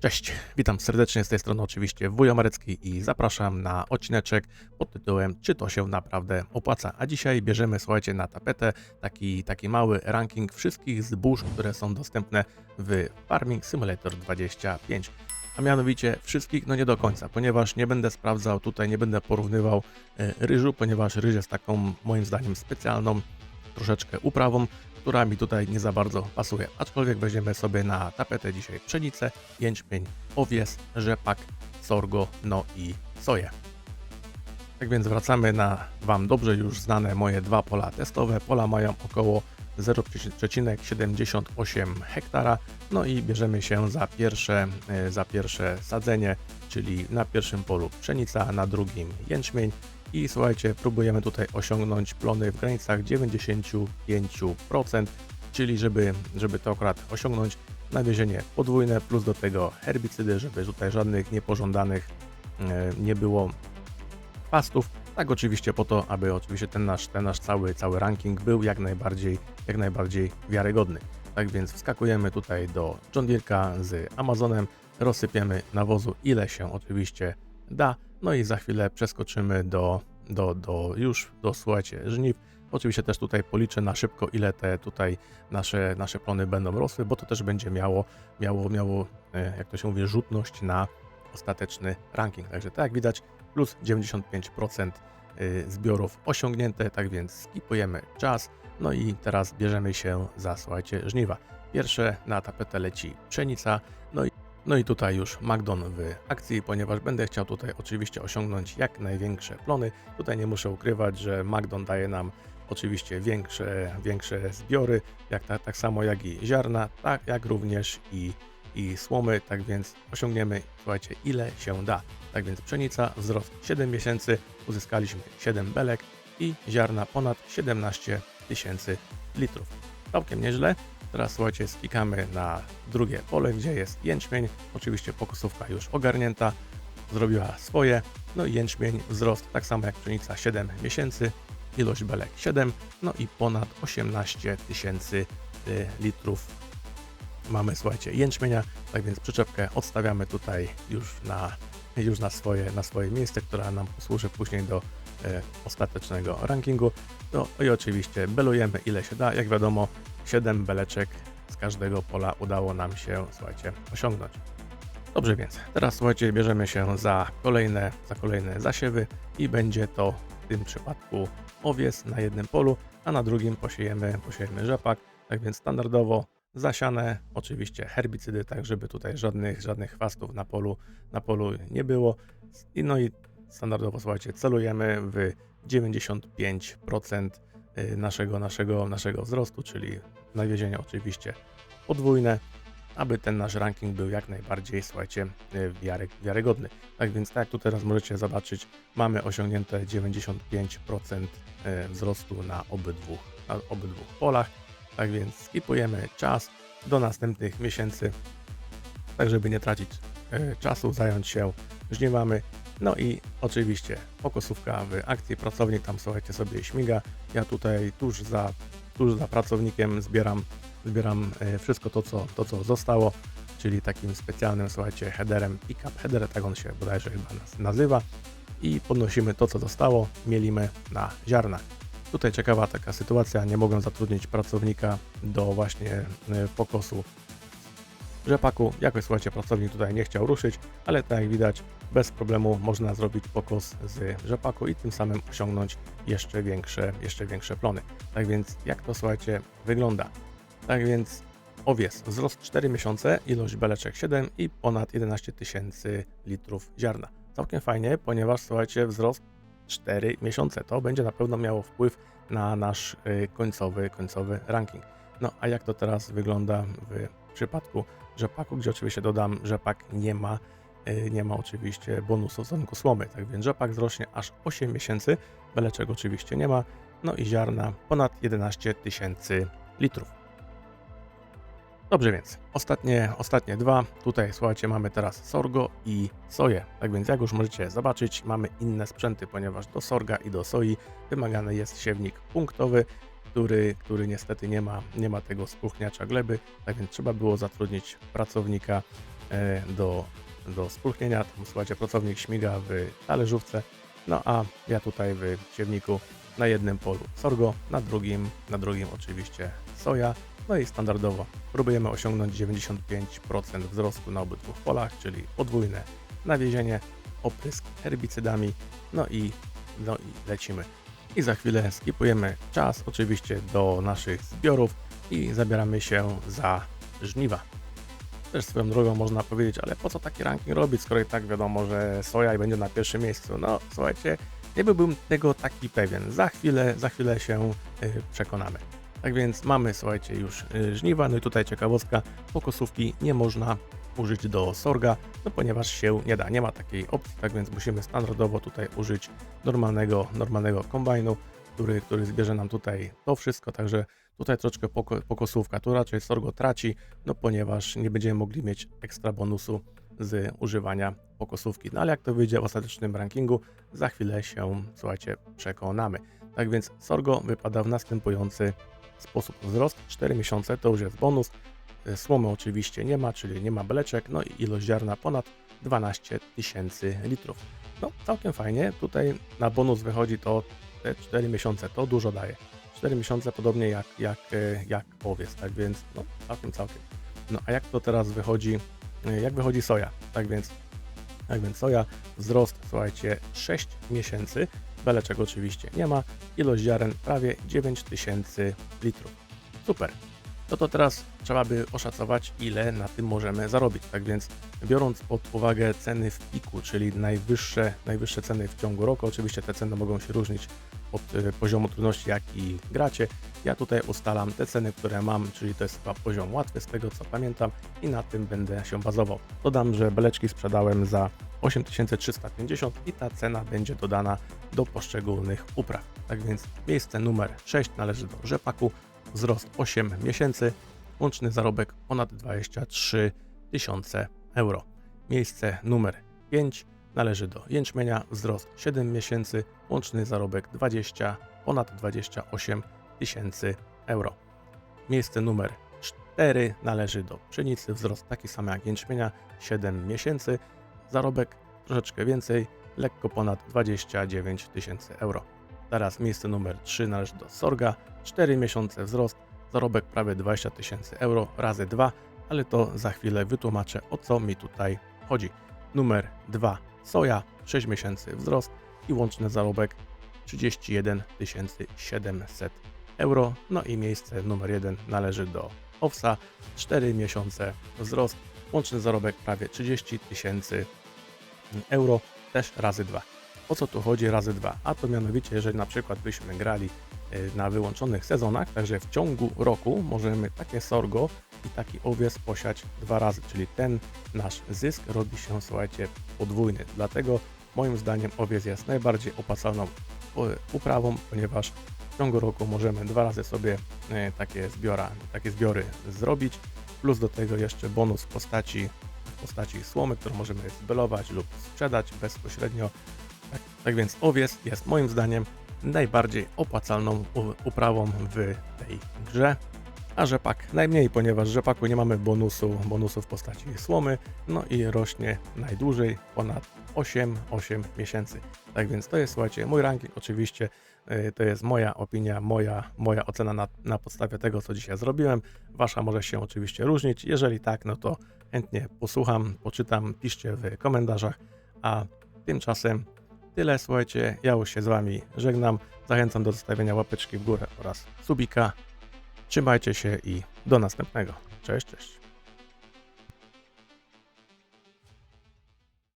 Cześć, witam serdecznie z tej strony oczywiście Wujo Marecki i zapraszam na odcineczek pod tytułem Czy to się naprawdę opłaca? A dzisiaj bierzemy, słuchajcie, na tapetę taki, taki mały ranking wszystkich zbóż, które są dostępne w Farming Simulator 25. A mianowicie wszystkich, no nie do końca, ponieważ nie będę sprawdzał tutaj, nie będę porównywał e, ryżu, ponieważ ryż jest taką moim zdaniem specjalną troszeczkę uprawą, która mi tutaj nie za bardzo pasuje. Aczkolwiek weźmiemy sobie na tapetę dzisiaj pszenicę, jęczmień, owies, rzepak, sorgo, no i soję. Tak więc wracamy na Wam dobrze już znane moje dwa pola testowe. Pola mają około 0,78 hektara. No i bierzemy się za pierwsze, e, za pierwsze sadzenie, czyli na pierwszym polu pszenica, na drugim jęczmień. I słuchajcie, próbujemy tutaj osiągnąć plony w granicach 95%, czyli żeby, żeby to akurat osiągnąć, nawiezienie podwójne, plus do tego herbicydy, żeby tutaj żadnych niepożądanych e, nie było pastów. Tak oczywiście po to, aby oczywiście ten nasz, ten nasz cały, cały ranking był jak najbardziej, jak najbardziej wiarygodny. Tak więc wskakujemy tutaj do John Deere'ka z Amazonem, rozsypiemy nawozu ile się oczywiście da, no i za chwilę przeskoczymy do, do, do już do słuchajcie żniw. Oczywiście też tutaj policzę na szybko ile te tutaj nasze, nasze plony będą rosły, bo to też będzie miało, miało, miało e, jak to się mówi, rzutność na ostateczny ranking. Także tak jak widać plus 95% y, zbiorów osiągnięte, tak więc skipujemy czas. No i teraz bierzemy się za, słuchajcie, żniwa. Pierwsze na tapetę leci pszenica, no i, no i tutaj już Magdon w akcji, ponieważ będę chciał tutaj oczywiście osiągnąć jak największe plony. Tutaj nie muszę ukrywać, że Magdon daje nam oczywiście większe, większe zbiory, jak tak, tak samo jak i ziarna, tak jak również i i słomy, tak więc osiągniemy, słuchajcie, ile się da. Tak więc pszenica, wzrost 7 miesięcy, uzyskaliśmy 7 belek i ziarna ponad 17 tysięcy litrów. Całkiem nieźle. Teraz słuchajcie, skikamy na drugie pole, gdzie jest jęczmień. Oczywiście pokosówka już ogarnięta, zrobiła swoje. No i jęczmień, wzrost tak samo jak pszenica 7 miesięcy, ilość belek 7, no i ponad 18 tysięcy y, litrów mamy, słuchajcie, jęczmienia, tak więc przyczepkę odstawiamy tutaj już na, już na, swoje, na swoje miejsce, która nam posłuży później do ostatecznego rankingu. No i oczywiście belujemy ile się da. Jak wiadomo, 7 beleczek z każdego pola udało nam się, słuchajcie, osiągnąć. Dobrze więc, teraz słuchajcie, bierzemy się za kolejne, za kolejne zasiewy i będzie to w tym przypadku owies na jednym polu, a na drugim posiejemy, posiejemy rzepak. Tak więc standardowo zasiane, oczywiście herbicydy, tak żeby tutaj żadnych, żadnych chwastów na polu, na polu nie było. I no i standardowo, słuchajcie, celujemy w 95% y, naszego, naszego, naszego wzrostu, czyli nawiezienie oczywiście podwójne, aby ten nasz ranking był jak najbardziej, słuchajcie, y, wiary, wiarygodny. Tak więc, tak jak tu teraz możecie zobaczyć, mamy osiągnięte 95% y, wzrostu na obydwu, na obydwu polach. Tak więc skipujemy czas do następnych miesięcy, tak żeby nie tracić czasu, zająć się żniwamy. No i oczywiście pokosówka w akcji, pracownik tam słuchajcie sobie śmiga. Ja tutaj tuż za, tuż za pracownikiem zbieram, zbieram e, wszystko to co, to, co zostało, czyli takim specjalnym, słuchajcie, headerem, pickup header, tak on się bodajże chyba nazywa. I podnosimy to, co zostało, mielimy na ziarna. Tutaj ciekawa taka sytuacja, nie mogłem zatrudnić pracownika do właśnie e, pokosu rzepaku. Jakoś słuchajcie, pracownik tutaj nie chciał ruszyć, ale tak jak widać, bez problemu można zrobić pokos z rzepaku i tym samym osiągnąć jeszcze większe, jeszcze większe plony. Tak więc jak to słuchajcie wygląda? Tak więc owies, wzrost 4 miesiące, ilość beleczek 7 i ponad 11 tysięcy litrów ziarna. Całkiem fajnie, ponieważ słuchajcie, wzrost 4 miesiące. To będzie na pewno miało wpływ na nasz y, końcowy, końcowy ranking. No a jak to teraz wygląda w przypadku rzepaku, gdzie oczywiście dodam, rzepak nie ma, y, nie ma oczywiście bonusu z rynku słomy, tak więc rzepak wzrośnie aż 8 miesięcy, beleczek oczywiście nie ma, no i ziarna ponad 11 tysięcy litrów. Dobrze więc, ostatnie, ostatnie dwa. Tutaj słuchajcie, mamy teraz sorgo i soję. Tak więc jak już możecie zobaczyć, mamy inne sprzęty, ponieważ do sorga i do soi wymagany jest siewnik punktowy, który, który niestety nie ma, nie ma tego spróchniacza gleby, tak więc trzeba było zatrudnić pracownika e, do, do spulchnienia. Tam, słuchajcie, pracownik śmiga w talerzówce, no a ja tutaj w siewniku na jednym polu sorgo, na drugim, na drugim oczywiście soja, no i standardowo próbujemy osiągnąć 95% wzrostu na obydwu polach, czyli podwójne nawiezienie, oprysk herbicydami, no i, no i lecimy. I za chwilę skipujemy czas oczywiście do naszych zbiorów i zabieramy się za żniwa. Też swoją drogą można powiedzieć, ale po co taki ranking robić, skoro i tak wiadomo, że soja będzie na pierwszym miejscu. No słuchajcie, nie byłbym tego taki pewien. Za chwilę, za chwilę się y, przekonamy. Tak więc mamy, słuchajcie, już y, żniwa. No i tutaj ciekawostka, pokosówki nie można użyć do sorga, no ponieważ się nie da, nie ma takiej opcji, tak więc musimy standardowo tutaj użyć normalnego, normalnego kombajnu, który, który zbierze nam tutaj to wszystko, także tutaj troszeczkę poko, pokosówka, tu raczej sorgo traci, no ponieważ nie będziemy mogli mieć ekstra bonusu z używania pokosówki. No ale jak to wyjdzie w ostatecznym rankingu, za chwilę się, słuchajcie, przekonamy. Tak więc Sorgo wypada w następujący sposób. Wzrost 4 miesiące to już jest bonus. E, Słomy oczywiście nie ma, czyli nie ma beleczek, no i ilość ziarna ponad 12 tysięcy litrów. No całkiem fajnie, tutaj na bonus wychodzi to te 4 miesiące, to dużo daje. 4 miesiące podobnie jak, jak, e, jak owiec, tak więc no całkiem, całkiem. No a jak to teraz wychodzi, e, jak wychodzi soja? Tak więc, tak więc soja, wzrost, słuchajcie, 6 miesięcy, beleczek oczywiście nie ma, ilość ziaren prawie 9000 litrów. Super. No to teraz trzeba by oszacować, ile na tym możemy zarobić. Tak więc, biorąc pod uwagę ceny w piku, czyli najwyższe, najwyższe ceny w ciągu roku, oczywiście te ceny mogą się różnić od y, poziomu trudności, jaki gracie. Ja tutaj ustalam te ceny, które mam, czyli to jest chyba poziom łatwy, z tego co pamiętam, i na tym będę się bazował. Dodam, że beleczki sprzedałem za 8350 i ta cena będzie dodana do poszczególnych upraw. Tak więc miejsce numer 6 należy do rzepaku, wzrost 8 miesięcy, łączny zarobek ponad 23 tysiące euro. Miejsce numer 5 należy do jęczmienia, wzrost 7 miesięcy, łączny zarobek 20, ponad 28 tysięcy euro. Miejsce numer 4 należy do pszenicy, wzrost taki sam jak jęczmienia, 7 miesięcy, zarobek troszeczkę więcej, lekko ponad 29 tysięcy euro. Teraz miejsce numer 3 należy do sorga, 4 miesiące wzrost, zarobek prawie 20 tysięcy euro razy 2, ale to za chwilę wytłumaczę o co mi tutaj chodzi. Numer 2 soja, 6 miesięcy wzrost i łączny zarobek 31 700 euro. No i miejsce numer 1 należy do owsa, 4 miesiące wzrost, łączny zarobek prawie 30 tysięcy euro, też razy 2. O co tu chodzi razy 2? A to mianowicie, jeżeli na przykład byśmy grali y, na wyłączonych sezonach, także w ciągu roku możemy takie sorgo i taki owiec posiać dwa razy, czyli ten nasz zysk robi się, słuchajcie, podwójny. Dlatego moim zdaniem owiec jest najbardziej opłacalną y, uprawą, ponieważ w ciągu roku możemy dwa razy sobie y, takie, zbiora, takie zbiory zrobić, plus do tego jeszcze bonus w postaci, w postaci słomy, którą możemy zbelować lub sprzedać bezpośrednio. Tak, więc owiec jest moim zdaniem najbardziej opłacalną uprawą w tej grze. A rzepak najmniej, ponieważ rzepaku nie mamy bonusu, bonusu w postaci słomy, no i rośnie najdłużej, ponad 8, 8 miesięcy. Tak więc to jest, słuchajcie, mój ranking, oczywiście y, to jest moja opinia, moja, moja ocena na, na podstawie tego, co dzisiaj zrobiłem. Wasza może się oczywiście różnić, jeżeli tak, no to chętnie posłucham, poczytam, piszcie w komentarzach, a tymczasem tyle, słuchajcie, ja już się z Wami żegnam, zachęcam do zostawienia łapeczki w górę oraz subika, Trzymajcie się i do następnego. Cześć, cześć.